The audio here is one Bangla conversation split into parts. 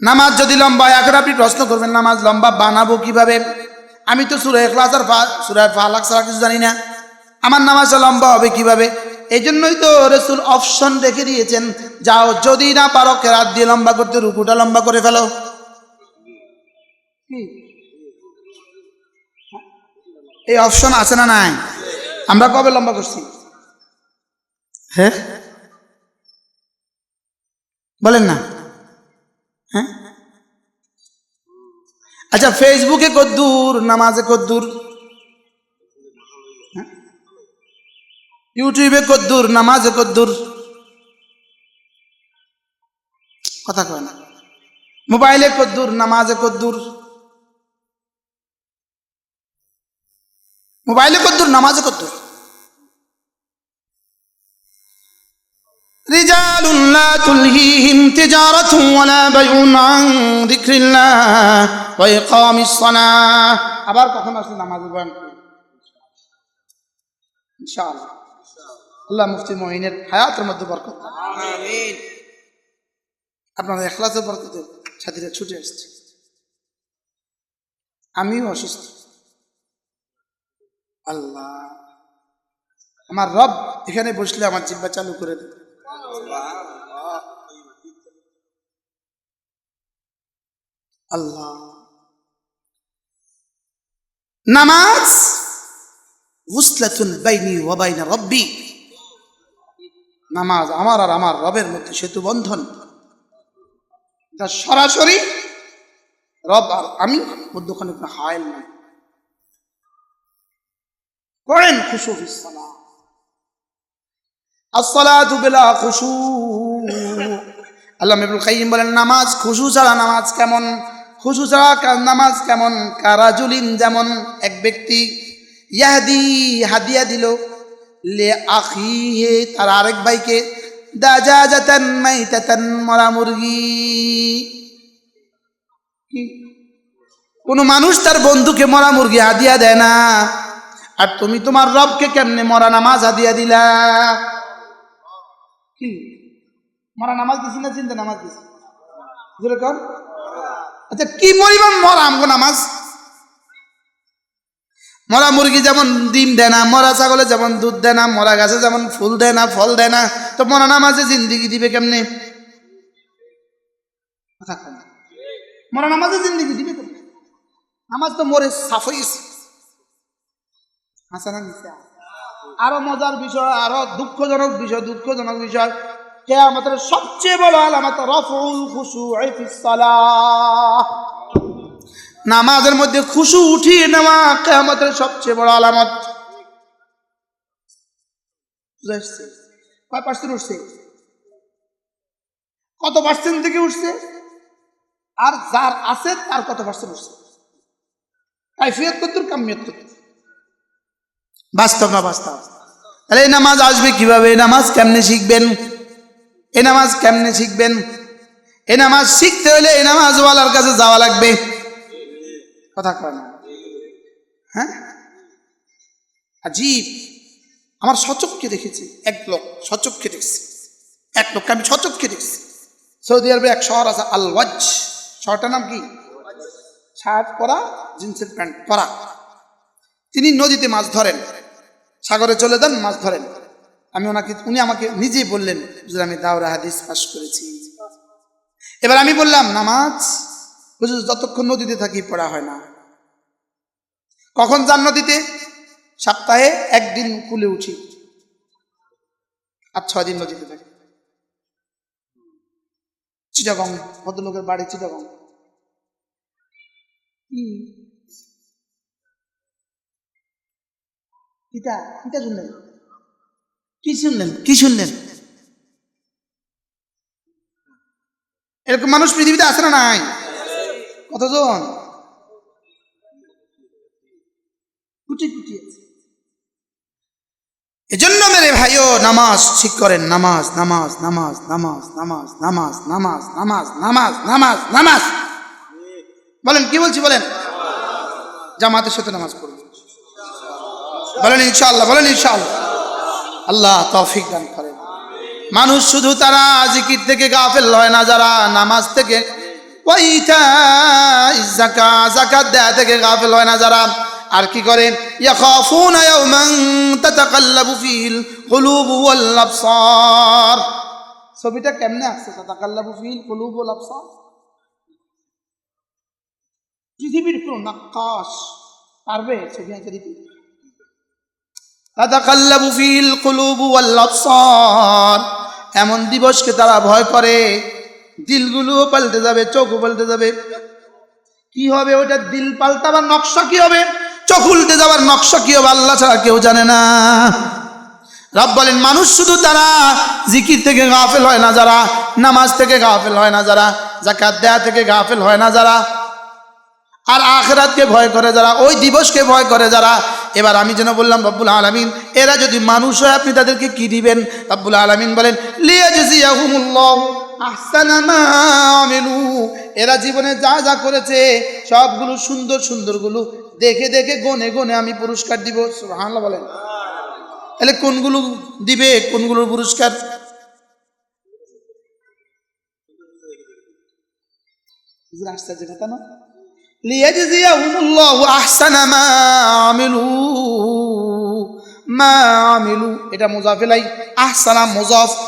নামাজ যদি লম্বা এখন আপনি প্রশ্ন করবেন, নামাজ লম্বা বানাবো কীভাবে? আমি তো সুরে এখলাস আর সুরায় ফালাক ছাড়া কিছু জানি না। আমার নামাজটা লম্বা হবে কীভাবে? এই জন্যই তো রসুল অপশন রেখে দিয়েছেন, যাও যদি না পারো কেরাত দিয়ে লম্বা করতে, রুকুটা লম্বা করে ফেলো? এই অপশন আছে না নাই? আমরা কবে লম্বা করছি? হ্যাঁ? বলেন না। হ্যাঁ? আচ্ছা ফেসবুকে কদ্দূর, নামাজে কদ্দূর। হ্যাঁ? ইউটিউবে কদ্দূর, নামাজে কদ্দূর। কথা কয় না। মোবাইলে কদ্দূর, নামাজে কদ্দূর। মোবাইলে কদ্দূর, নামাজে কদ্দূর। رجال لا تلهيهم تجارة ولا بيع عن ذكر الله وإقام الصلاة আবার কখন আসলে নামাজ বয়ান করবেন? ইনশাআল্লাহ আল্লাহ মুফতি মহিনের হায়াতের মধ্যে বরকত দান। আপনার এখলাসের বরকতে ছাত্রীরা ছুটে আসছে আমিও অসুস্থ আল্লাহ আমার রব এখানে বসলে আমার জিব্বা চালু করে দেবে আল্লাহ। নামাজ রব্বি। নামাজ আমার আর আমার রবের মধ্যে সেতু বন্ধন। সরাসরি রব আর আমি মধ্যখানে কোনো হায়ল নাই। করেন খুশু ফিসালা আসসালাতু বিলা খুশু। আল্লাহ ইবনুল কাইয়িম বলেন, নামাজ খুশু ছাড়া নামাজ কেমন? খুশু ছাড়া কা- নামাজ কেমন? কারাজুলিন যেমন এক ব্যক্তি ইয়াহদি হাদিয়া দিল, লে আখিহে তার আরেক ভাইকে দাজা জাতান মাইতাতান মরা মুরগি। কোনো মানুষ তার বন্ধুকে মরা মুরগি হাদিয়া দেয় না। আর তুমি তোমার রবকে কেমনে মরা নামাজ হাদিয়া দিলা? কি? মরা নামাজ দিছি না, চিন্তা নামাজ দিছি? জোরে কর আচ্ছা কি পরিমাণ মরা আমগো নামাজ? মরা মুরগি যেমন ডিম দেয় না, মরা ছাগলে যেমন দুধ দেয় না, মরা গাছে যেমন ফুল দেয় না, ফল দেয় না, তো মরা নামাজে জিন্দিগি দিবে কেমনে? মরা নামাজে জিন্দিগি দিবে নামাজ তো মরে সাফ হয়েছে হাসানা নিচে আরও মজার বিষয়, আরও দুঃখজনক বিষয় দুঃখজনক বিষয়। কেয়ামতের সবচেয়ে বড় আলামত রফুল খুশু নামাজের মধ্যে খুশু উঠিয়ে নেওয়া কেয়ামতের সবচেয়ে বড় আলামত। কয় পার্সেন্ট উঠছে? কত পার্সেন্ট থেকে উঠছে? আর যার আছে, তার কত পার্সেন্ট উঠছে? কাইফিয়ত কত কামিয়ত বাস্তব না বাস্তব? তাহলে এই নামাজ আসবে কীভাবে? নামাজ কেমনে শিখবেন? এই নামাজ কেমনে শিখবেন? এ নামাজ শিখতে হলে এই নামাজওয়ালার কাছে যাওয়া লাগবে। কথা কয় না। হ্যাঁ? আজীব, আমার সচক্ষে দেখেছি, এক লোক সচক্ষে দেখছি। এক লোককে আমি সচক্ষে দেখছি। সৌদি আরবে এক শহর আছে আল ওয়াজ শহরটার নাম কি? শার্ট পরা, জিন্সের প্যান্ট পরা। তিনি নদীতে মাছ ধরেন। সাগরে চলে যান, মাছ ধরেন। আমি ওনাকে, উনি আমাকে নিজেই বললেন যে আমি দাওরা হাদিস পাস করেছি। এবার আমি বললাম, নামাজ বুঝলি যতক্ষণ নদীতে থাকি, পড়া হয় না। কখন যান নদীতে? সপ্তাহে একদিন কুলে উঠি। আর ছয় দিন নদীতে থাকি। চিটাগং, ভদ্রলোকের বাড়ি চিটাগং। কি? কিতা কিতা শুনলেন? কি শুনলেন কি শুনলেন এরকম মানুষ পৃথিবীতে আছে না নাই কতজন এজন্য মেরে ভাইও নামাজ ঠিক করেন নামাজ নামাজ নামাজ নামাজ নামাজ নামাজ নামাজ নামাজ নামাজ নামাজ নামাজ বলেন কি বলছি বলেন জামাতের সাথে নামাজ পড়বেন বলেন ইনশাআল্লাহ বলেন ইনশাআল্লাহ আল্লাহ তৌফিক দান করেন। মানুষ শুধু তারা জিকির থেকে গাফেল হয় না, যারা নামাজ থেকে জাকাত দেয়া থেকে গাফেল হয় না যারা। আর কি করে? ছবিটা কেমনে আসছে? পৃথিবীর কোন নাক্কাশ পারবে ছবি আঁকে দিতে? তাতাকাল্লাবু ফিল কুলুবু ওয়াল এমন দিবসকে তারা ভয় করে দিলগুলোও পাল্টে যাবে, চোখও পাল্টে যাবে। কি হবে ওটা দিল পাল্টাবার নকশা কি হবে? চোখ উল্টে যাওয়ার নকশা কি হবে? আল্লাহ ছাড়া কেউ জানে না। রব বলেন, মানুষ শুধু তারা জিকির থেকে গাফেল হয় না যারা, নামাজ থেকে গাফেল হয় না যারা জাকাত দেয়া থেকে গাফেল হয় না যারা। আর আখরাতকে ভয় করে যারা, ওই দিবসকে ভয় করে যারা এবার আমি যেন বললাম, রব্বুল আলমিন, এরা যদি মানুষ হয়, আপনি তাদেরকে কি দিবেন? রব্বুল আলমিন বলেন এরা জীবনে যা যা করেছে, সবগুলো সুন্দর সুন্দরগুলো দেখে দেখে গনে গনে আমি পুরস্কার দিব। সুবহানাল্লাহ বলেন। তাহলে কোনগুলো দিবে, কোনগুলোর পুরস্কার? আশ্চর্য কথা না? আহসানা মা আমিলু মা আমিলু এটা মুজাফ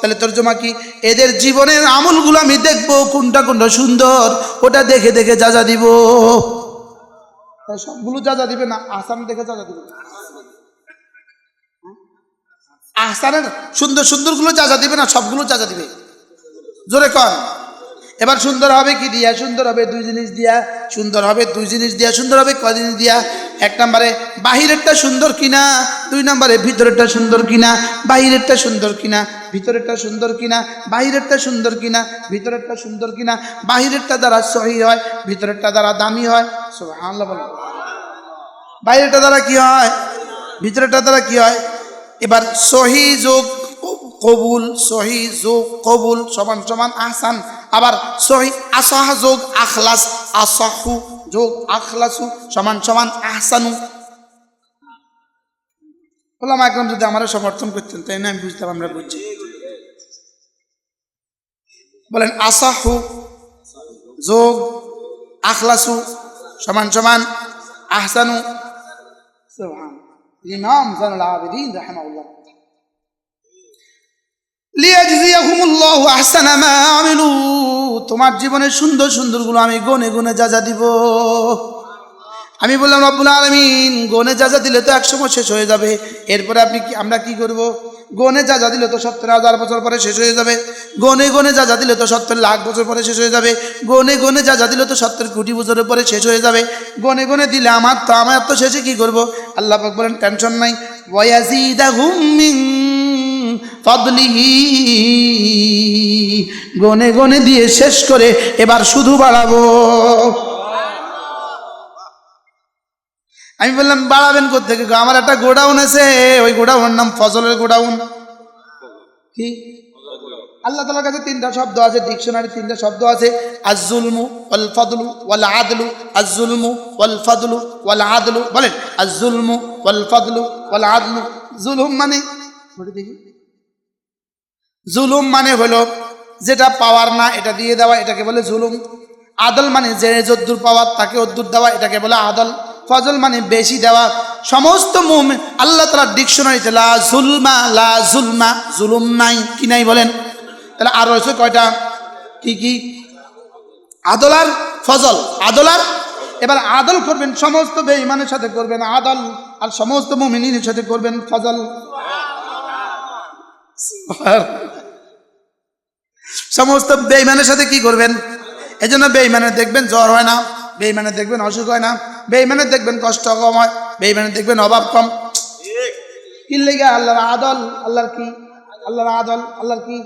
তাহলে তর্জমা কি? এদের জীবনের আমলগুলো আমি দেখব, কোনটা কোনটা সুন্দর, ওটা দেখে দেখে যা যা দিব। সবগুলো যা যা দিবে না, আহসান দেখে যা যা দিবে। আহসানের সুন্দর সুন্দরগুলো যা যা দিবে না, সবগুলো যা যা দিবে। জোরে কর এবার সুন্দর হবে কি দিয়া? সুন্দর হবে দুই জিনিস দিয়া। সুন্দর হবে দুই জিনিস দিয়া। সুন্দর হবে কয় জিনিস দিয়া? এক নম্বরে, বাহিরেরটা সুন্দর কিনা? দুই নম্বরে, ভিতরেরটা সুন্দর কিনা? বাহিরেরটা সুন্দর কিনা? ভিতরেরটা সুন্দর কিনা? বাহিরেরটা সুন্দর কিনা? ভিতরেরটা সুন্দর কিনা? বাহিরেরটা দ্বারা সহি হয়, ভিতরেরটা দ্বারা দামি হয়। বলো বাইরেটা দ্বারা কি হয়? ভিতরেটা দ্বারা কি হয়? এবার সহি যোগ কবুল, সহি যোগ কবুল সমান সমান আহসান। আবার সহি আসাহ যোগ, আখলাস, আসাহু যোগ, আখলাসু সমান সমান আহসানু। বললাম একদম যদি আমারও সমর্থন করতেন তাই না আমি বুঝতাম আমরা বুঝছি। বলেন, আসাহু যোগ, আখলাসু সমান সমান আহসানু। সুবহান। ইমাম জানুল আবেদিন রাহিমাহুল্লাহ লিয়াজজিয়াহুমুল্লাহু আহসানা মা আমিলু তোমার জীবনের সুন্দর সুন্দরগুলো আমি গনে গনে যা যা দিব। আমি বললাম, রব্বুল আলমিন, গনে যা যা দিলে তো একসময় শেষ হয়ে যাবে। এরপরে আপনি আমরা কি করব? গনে যা যা দিলে তো সত্তর হাজার বছর পরে শেষ হয়ে যাবে। গনে গনে যা যা দিলে তো সত্তর লাখ বছর পরে শেষ হয়ে যাবে। গনে গনে যা যা দিলে তো সত্তর কোটি বছরের পরে শেষ হয়ে যাবে। গনে গনে দিলে আমার তো আমার তো শেষে কি করব? আল্লাহ বলেন, টেনশন নাই। ওয়াজিদাহুম মিন ফদলিহি। গনে গনে দিয়ে শেষ করে এবার শুধু বাড়াবো। আমি বললাম, বাড়াবেন কোথেকে আমার একটা গোডাউন আছে, ওই গোডাউনের নাম ফজলের গোডাউন। কি? আল্লাহ তালার কাছে তিনটা শব্দ আছে, ডিকশনারি তিনটা শব্দ আছে আজুলমু ওয়াল ফদলু ওয়াল আদলু আজুলমু ওয়াল ফদলু ওয়াল আদলু, বলেন আজুলমু ওয়াল ফদলু ওয়াল আদলু। জুলুম মানে? দেখি। জুলুম মানে হলো যেটা পাওয়ার না, এটা দিয়ে দেওয়া, এটাকে বলে জুলুম। আদল মানে যে যদ্দুর পাওয়ার, তাকে অদ্দুর দেওয়া, এটাকে বলে আদল। ফজল মানে বেশি দেওয়া। সমস্ত মুম আল্লাহ তালার ডিকশনারিতে লা জুলমা লা জুলমা, জুলুম নাই, কি নাই বলেন? তাহলে আর রয়েছে কয়টা? কি কি? আদলার ফজল। আদলার এবার আদল করবেন, সমস্ত বেঈমানের সাথে করবেন আদল, আর সমস্ত মুমিনের সাথে করবেন ফজল। সমস্ত বেইমানের সাথে কি করবেন? এই জন্য বেইমানের দেখবেন জ্বর হয় না বেইমানে দেখবেন অসুখ হয় না বেইমানে দেখবেন কষ্ট কম হয় বেইমানে দেখবেন অভাব কম। কি লেগে? আল্লাহর আদল, আল্লাহর কি? আল্লাহর আদল, আল্লাহর কি?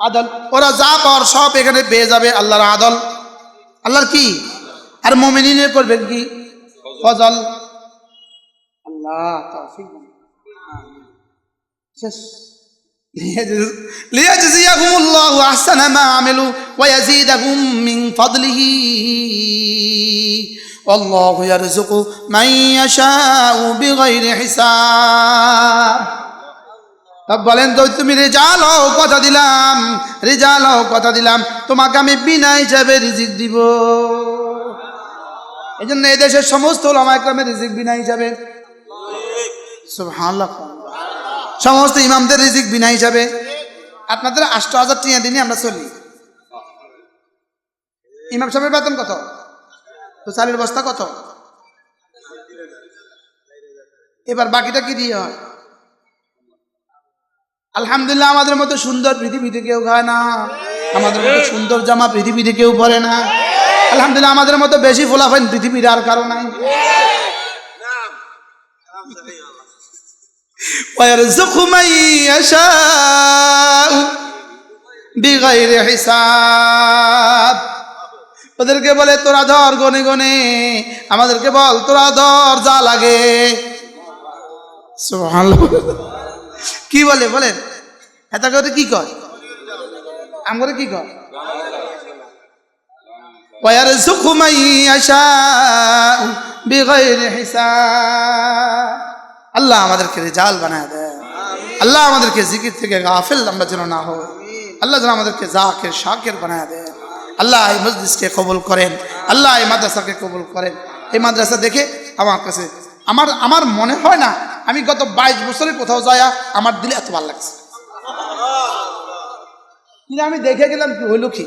আদল। ওরা যা পাওয়ার সব এখানে পেয়ে যাবে আল্লাহর আদল। আল্লাহর কি? আর মমিনিনে করবেন কি? ফজল। আল্লাহ শেষ। ليجزيهم الله أحسن ما عملوا ويزيدهم من فضله والله يرزق من يشاء بغير حساب তা বলেন তো তুমি রেজাল হও কথা দিলাম রেজাল হও কথা দিলাম তোমাকে আমি বিনা হিসাবে রিজিক দিব এই জন্য এদেশের সমস্ত ওলামাইক্রামের রিজিক বিনা হিসাবে সুবহানাল্লাহ। সমস্ত ইমামদের রিজিক বিনা হিসাবে। আপনাদের আষ্ট হাজার টিয়া দিনই আমরা চলি। ইমাম সাহেবের বেতন কত? তো চালের বস্তা কত? এবার বাকিটা কি দিয়ে হয়? আলহামদুলিল্লাহ, আমাদের মতো সুন্দর পৃথিবীতে কেউ খায় না। আমাদের মতো সুন্দর জামা পৃথিবীতে কেউ পরে না। আলহামদুলিল্লাহ, আমাদের মতো বেশি ফোলাফাইন পৃথিবীর আর কারও নাই। ويرزق من يشاء بغير حساب ওদেরকে বলে তোরা ধর গনে গনে আমাদেরকে বল তোরা ধর যা লাগে সুবহানাল্লাহ। কি বলে বলেন এটা করে কি কয় আমরে কি কয় ويرزق من يشاء بغير حساب আল্লাহ আমাদেরকে রেজাল বানায় দেয়। আল্লাহ আমাদেরকে জিকির থেকে গাফিল আমরা যেন না হই। আল্লাহ যেন আমাদেরকে জাকের শাকের বানায় দেয়। আল্লাহ এই মসজিদকে কবুল করেন। আল্লাহ এই মাদ্রাসাকে কবুল করেন। এই মাদ্রাসা দেখে আমার কাছে আমার আমার মনে হয় না, আমি গত বাইশ বছরে কোথাও যায়া আমার দিলে এত ভালো লাগছে। কিন্তু আমি দেখে গেলাম কি হইল কি?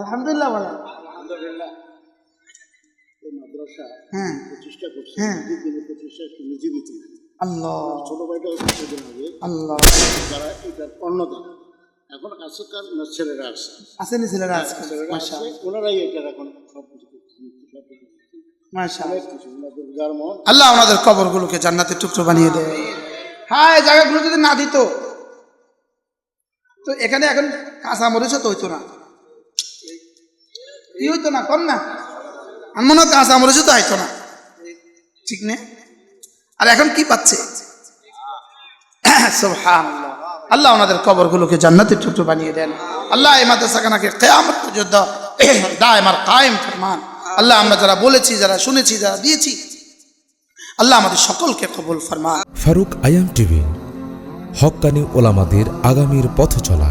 আলহামদুলিল্লাহ মাদ্রাসা হ্যাঁ। করছে। হ্যাঁ। একটু আল্লাহ। ছোট ভাইটাও কিছুদিন হবে আল্লাহ। যারা এটার অন্যদান এখন আজকাল ছেলেরা আসছে আসেনি ছেলেরা ছেলেরা মাশা ওনারাই এটার এখন সব কিছু করছে সব কিছু করছে। মাশা অনেক কিছু ওনাদের যার আল্লাহ ওনাদের কবরগুলোকে জান্নাতের টুকরো বানিয়ে দেয়। হ্যাঁ এই জায়গাগুলো যদি না দিত তো এখানে এখন কাঁচা মরিচও তো হইতো না। কি হইতো না? কম না? মনে হয় কাঁচা মরিচও তো হইতো না। ঠিক না? আর এখন কি পাচ্ছে? আল্লাহ ওনাদের কবরগুলোকে জান্নাতের টুকরো বানিয়ে দেন। আল্লাহ এই মাদ্রাসাখানাকে কেয়ামত পর্যন্ত দায়মার কায়েম ফরমান। আল্লাহ আমরা যারা বলেছি যারা শুনেছি যারা দিয়েছি আল্লাহ আমাদের সকলকে কবুল ফরমান। ফারুক আয়াম টিভি হক্কানি ওলামাদের আগামীর পথ চলা